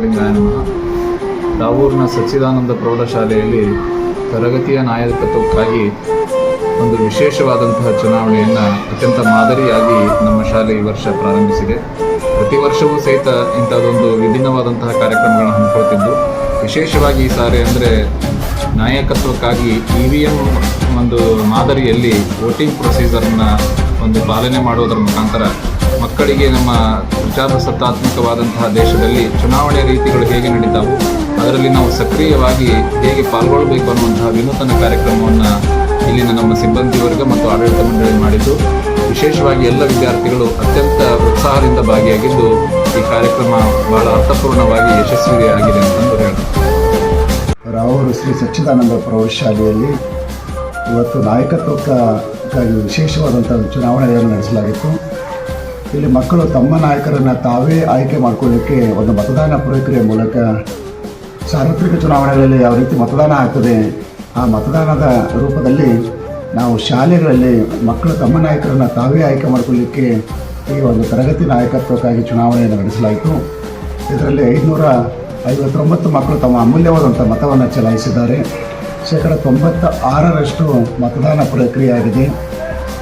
ಶ್ರೀಲಿಂಗಾಯ ನಮಃ ರಾವೂರಿನ ಸಚ್ಚಿದಾನಂದ ಪ್ರೌಢಶಾಲೆಯಲ್ಲಿ ತರಗತಿಯ ನಾಯಕತ್ವಕ್ಕಾಗಿ ಒಂದು ವಿಶೇಷವಾದಂತಹ ಚುನಾವಣೆಯನ್ನು ಅತ್ಯಂತ ಮಾದರಿಯಾಗಿ ನಮ್ಮ ಶಾಲೆ ಈ ವರ್ಷ ಪ್ರಾರಂಭಿಸಿದೆ. ಪ್ರತಿ ವರ್ಷವೂ ಸಹಿತ ಇಂಥದ್ದೊಂದು ವಿಭಿನ್ನವಾದಂತಹ ಕಾರ್ಯಕ್ರಮಗಳನ್ನು ಹಮ್ಮಿಕೊಳ್ತಿದ್ದು. ವಿಶೇಷವಾಗಿ ಈ ಸಾರಿ ಅಂದರೆ ನಾಯಕತ್ವಕ್ಕಾಗಿ ಇ ವಿ ಎಂ ಒಂದು ಮಾದರಿಯಲ್ಲಿ ವೋಟಿಂಗ್ ಪ್ರೊಸೀಜರ್ನ ಒಂದು ಪಾಲನೆ ಮಾಡುವುದರ ಮುಖಾಂತರ ಮಕ್ಕಳಿಗೆ ನಮ್ಮ ಪ್ರಜಾಪ್ರಸತ್ತಾತ್ಮಕವಾದಂತಹ ದೇಶದಲ್ಲಿ ಚುನಾವಣೆ ರೀತಿಗಳು ಹೇಗೆ ನಡೀತಾವು, ಅದರಲ್ಲಿ ನಾವು ಸಕ್ರಿಯವಾಗಿ ಹೇಗೆ ಪಾಲ್ಗೊಳ್ಳಬೇಕು ಅನ್ನುವಂತಹ ವಿನೂತನ ಕಾರ್ಯಕ್ರಮವನ್ನು ಇಲ್ಲಿನ ನಮ್ಮ ಸಿಬ್ಬಂದಿ ವರ್ಗ ಮತ್ತು ಆಡಳಿತ ಮಂಡಳಿ ಮಾಡಿದ್ದು. ವಿಶೇಷವಾಗಿ ಎಲ್ಲ ವಿದ್ಯಾರ್ಥಿಗಳು ಅತ್ಯಂತ ಉತ್ಸಾಹದಿಂದ ಭಾಗಿಯಾಗಿದ್ದು, ಈ ಕಾರ್ಯಕ್ರಮ ಬಹಳ ಅರ್ಥಪೂರ್ಣವಾಗಿ ಯಶಸ್ವಿಯಾಗಿದೆ ಅಂತಂದು ಹೇಳ್ತಾರೆ ರಾವರು ಶ್ರೀ ಸಚ್ಚಿದಾನಂದ ಪ್ರೌಢಶಾಲೆಯಲ್ಲಿ ಇವತ್ತು ನಾಯಕತ್ವಕ್ಕಾಗಿ ವಿಶೇಷವಾದಂಥ ಚುನಾವಣೆಯನ್ನು ನಡೆಸಲಾಗಿತ್ತು. ಇಲ್ಲಿ ಮಕ್ಕಳು ತಮ್ಮ ನಾಯಕರನ್ನು ತಾವೇ ಆಯ್ಕೆ ಮಾಡ್ಕೊಳ್ಳಿಕ್ಕೆ ಒಂದು ಮತದಾನ ಪ್ರಕ್ರಿಯೆ ಮೂಲಕ ಸಾರ್ವತ್ರಿಕ ಚುನಾವಣೆಗಳಲ್ಲಿ ಯಾವ ರೀತಿ ಮತದಾನ ಆಗ್ತದೆ, ಆ ಮತದಾನದ ರೂಪದಲ್ಲಿ ನಾವು ಶಾಲೆಗಳಲ್ಲಿ ಮಕ್ಕಳು ತಮ್ಮ ನಾಯಕರನ್ನು ತಾವೇ ಆಯ್ಕೆ ಮಾಡಿಕೊಳ್ಳಿಕ್ಕೆ ಈ ಒಂದು ತರಗತಿ ನಾಯಕತ್ವಕ್ಕಾಗಿ ಚುನಾವಣೆಯನ್ನು ನಡೆಸಲಾಯಿತು. ಇದರಲ್ಲಿ ಐದುನೂರ ಐವತ್ತೊಂಬತ್ತು ಮಕ್ಕಳು ತಮ್ಮ ಅಮೂಲ್ಯವಾದಂಥ ಮತವನ್ನು ಚಲಾಯಿಸಿದ್ದಾರೆ. ಶೇಕಡ ತೊಂಬತ್ತ ಆರರಷ್ಟು ಮತದಾನ ಪ್ರಕ್ರಿಯೆ ಆಗಿದೆ.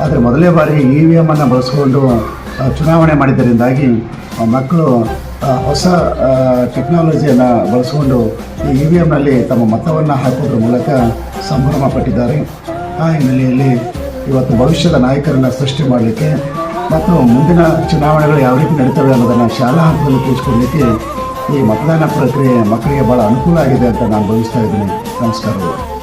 ಆದರೆ ಮೊದಲೇ ಬಾರಿ ಇ ವಿ ಎಮ್ಮನ್ನು ಬಳಸಿಕೊಂಡು ಚುನಾವಣೆ ಮಾಡಿದ್ದರಿಂದಾಗಿ ಮಕ್ಕಳು ಹೊಸ ಟೆಕ್ನಾಲಜಿಯನ್ನು ಬಳಸಿಕೊಂಡು ಈ ಇ ವಿ ಎಮ್ನಲ್ಲಿ ತಮ್ಮ ಮತವನ್ನು ಹಾಕೋದ್ರ ಮೂಲಕ ಸಂಭ್ರಮ ಪಟ್ಟಿದ್ದಾರೆ. ಆ ಹಿನ್ನೆಲೆಯಲ್ಲಿ ಇವತ್ತು ಭವಿಷ್ಯದ ನಾಯಕರನ್ನು ಸೃಷ್ಟಿ ಮಾಡಲಿಕ್ಕೆ ಮತ್ತು ಮುಂದಿನ ಚುನಾವಣೆಗಳು ಯಾವ ರೀತಿ ನಡೀತವೆ ಅನ್ನೋದನ್ನು ಶಾಲಾ ಹಂತದಲ್ಲಿ ತಿಳಿಸ್ಕೊಡ್ಲಿಕ್ಕೆ ಈ ಮತದಾನ ಪ್ರಕ್ರಿಯೆ ಮಕ್ಕಳಿಗೆ ಭಾಳ ಅನುಕೂಲ ಆಗಿದೆ ಅಂತ ನಾನು ಭಾವಿಸ್ತಾ ಇದ್ದೀನಿ. ನಮಸ್ಕಾರಗಳು.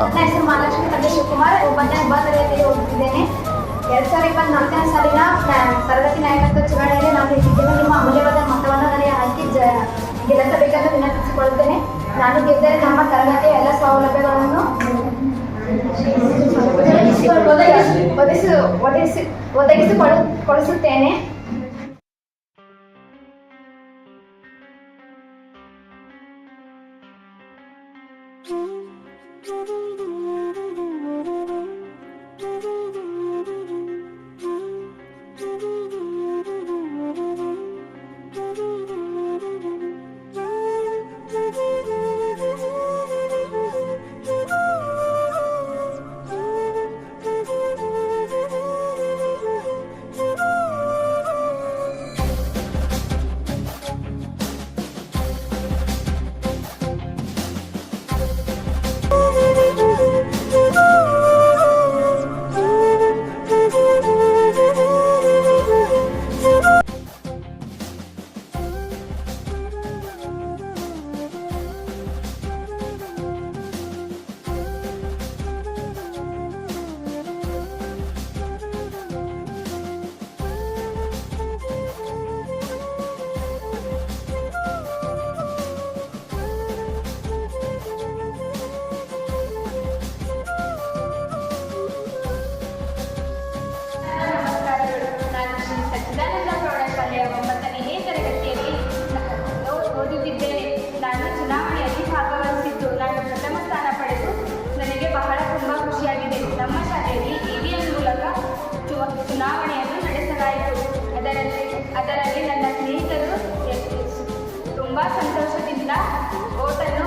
ನನ್ನ ಹೆಸರು ಮಹಾಲಕ್ಷ್ಮಿ ತಂದೆ ಶಿವಕುಮಾರ್ ಒಂಬತ್ತನೇ ತರಗತಿಯಲ್ಲಿ ಓದುತ್ತಿದ್ದೇನೆ ಎರಡ್ ಸಾವಿರದ ಇಪ್ಪತ್ನಾಲ್ಕನೇ ಸಾಲಿನ ನ- ತರಗತಿ ನಾಯಕತ್ವ ಚುನಾವಣೆಯಲ್ಲಿ ನಾನು ಗೆದ್ದಿದ್ದೇನೆ ನಿಮ್ಮ ಅಮೂಲ್ಯವಾದ ಮತವನ್ನು ನನಗೆ ಹಾಕಿ ಜ, ಗೆಲ್ಲಿಸಬೇಕೆಂದು ವಿನಂತಿಸಿಕೊಳ್ಳುತ್ತೇನೆ. ನಾನು ಗೆದ್ದರೆ ನಮ್ಮ ತರಗತಿಯ ಎಲ್ಲ ಸೌಲಭ್ಯಗಳನ್ನು ಒದಗಿಸಿ ಒದಗಿಸಿ, ಒದಗಿಸಿಕೊಳ್ಳು, ಕೊಡಿಸುತ್ತೇನೆ. vas a entrar a su